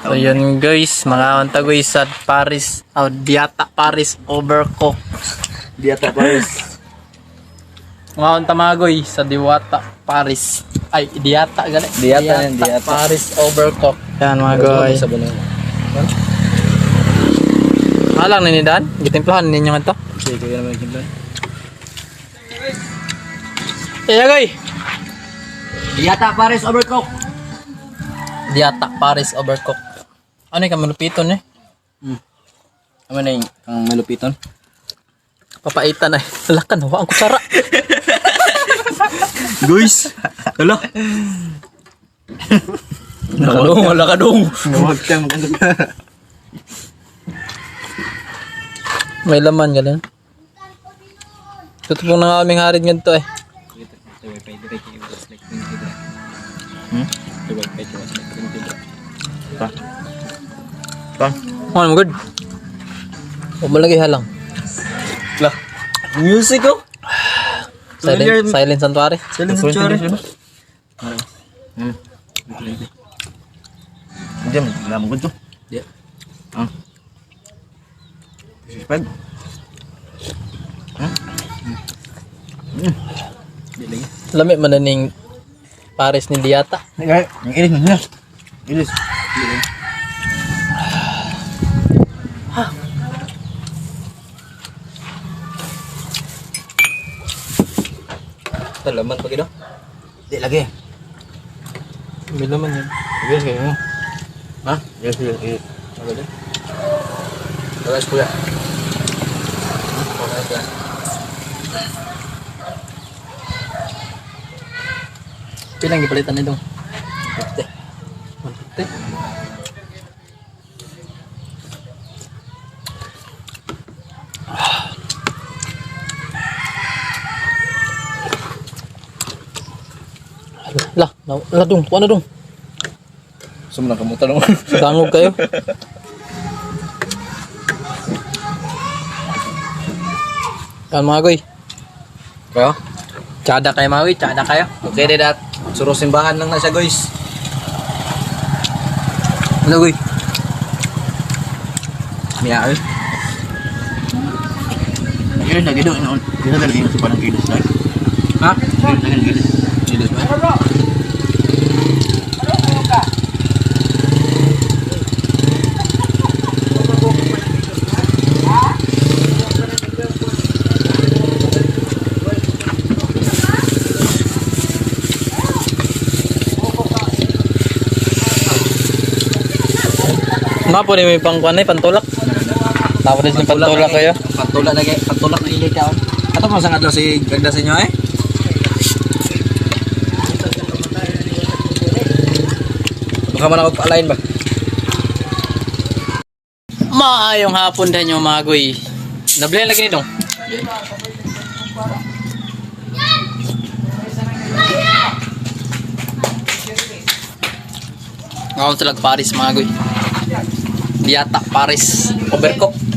So yun guys, mga kanta guys sa Paris, oh, Diata Paris Overcook. Diata Paris. Mga guys sa Diwata Paris. Ay, Diata gali. Diata yan, Diata. Paris Overcook. Yan mga bunong. Halang ni Dan, gitimplahan ninyo nga to. Sige, kaya naman yung Iya. Diata Paris overcook. Diata Paris Overcook. Ano yung kamalupiton eh? Ano na yung ang malupiton? Papaitan ay. Lakan, wa ang kutsara. Guys! Hala! Nakadong, wala ka dong. Huwag kang maganda. May laman ganun. Tutupong na aming harid nga to eh. Hmm? Pa? Pa? Ano mo good? Huwag mo lagi halang. Lah. Music oh! Silent, silent santuari. Silent Sanctuary. Hmm. Diyan, alam ko to. Yeah. Ah. Five. Lamig man na ning Paris ni Diata. Nagay, ang ilis mo na. Ilis. Ito laman pag ito. Di lagi. May laman yan. Ilis kayo mo. Ha? Ilis, ilis, ilis. Magaling. Ilis kuya. Pilang gipalitan nito? 150. 150. Lah, lah, lah dong, tuwa na dong. Sumula ka mo tanong. Dangog kayo. Yan mga goy. Kayo? Tsada kayo mga goy, tsada kayo. Okay, di dat. Suro simbahan lang na siya, guys. Ano goy? Miya, ay. Ilis lagi doon. Ilis lagi doon. Ilis parang ilis lagi. Ha? Ilis lagi ilis. Ilis ba? Nga po may pangkuanay, pantulak. Tapos din pantulak kayo. Pantulak lagi. Pantulak na ilit ka. Ato mo sa nga daw si gagda sa inyo eh. Baka man ako pa-align ba? Maayong hapon din yung mga goy. Nabili lagi nito. Ngayon sila Paris mga goy. Diata Paris Overcook.